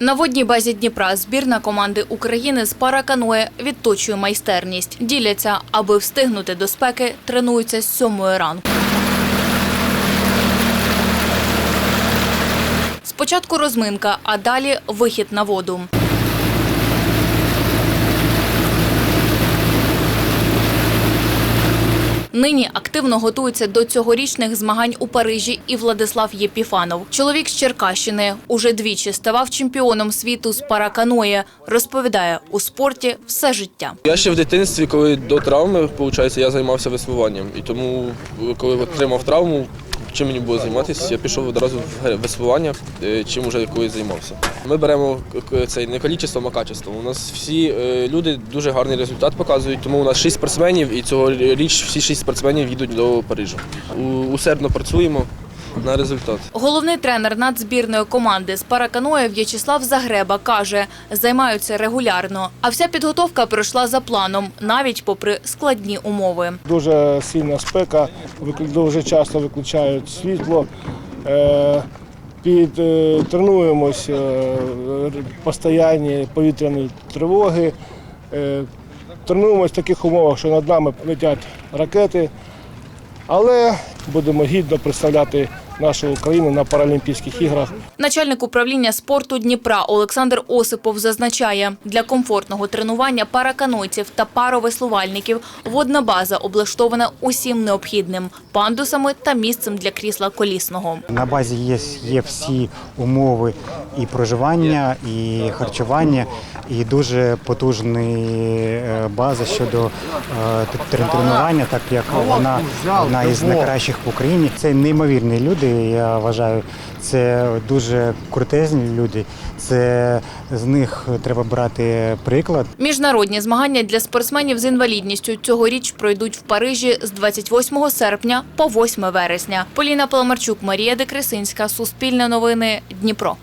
На водній базі Дніпра збірна команди України з параканує відточує майстерність. Діляться, аби встигнути до спеки, тренуються з сьомої ранку. Спочатку розминка, а далі вихід на воду. Нині активно готується до цьогорічних змагань у Парижі і Владислав Єпіфанов. Чоловік з Черкащини уже двічі ставав чемпіоном світу з параканої. Розповідає, у спорті все життя. Я ще в дитинстві, коли до травми, виходить, я займався веслуванням. І тому, коли отримав травму, чим мені було займатися, я пішов одразу в веслування, е, чим вже якою займався. Ми беремо цей не кількістю, а качеством. У нас всі е, люди дуже гарний результат показують, тому у нас шість спортсменів, і цього річ всі шість спортсменів їдуть до Парижу. У- Усердно працюємо на результат. Головний тренер нацзбірної команди з параканоє В'ячеслав Загреба каже, займаються регулярно. А вся підготовка пройшла за планом, навіть попри складні умови. Дуже сильна спека, дуже часто виключають світло. Е, Під, е, тренуємось, е, постійні повітряні тривоги. Тренуємось в таких умовах, що над нами летять ракети, але будемо гідно представляти нашу Україну на Паралімпійських іграх. Начальник управління спорту Дніпра Олександр Осипов зазначає, для комфортного тренування параканойців та паровеслувальників водна база облаштована усім необхідним – пандусами та місцем для крісла колісного. На базі є, є всі умови і проживання, і харчування, і дуже потужна база щодо е, тренування, так як вона одна із найкращих в Україні. Це неймовірні люди. Я вважаю, це дуже крутезні люди. Це з них треба брати приклад. Міжнародні змагання для спортсменів з інвалідністю цьогоріч пройдуть в Парижі з 28 серпня по 8 вересня. Поліна Паламарчук, Марія Декресинська, Суспільне новини, Дніпро.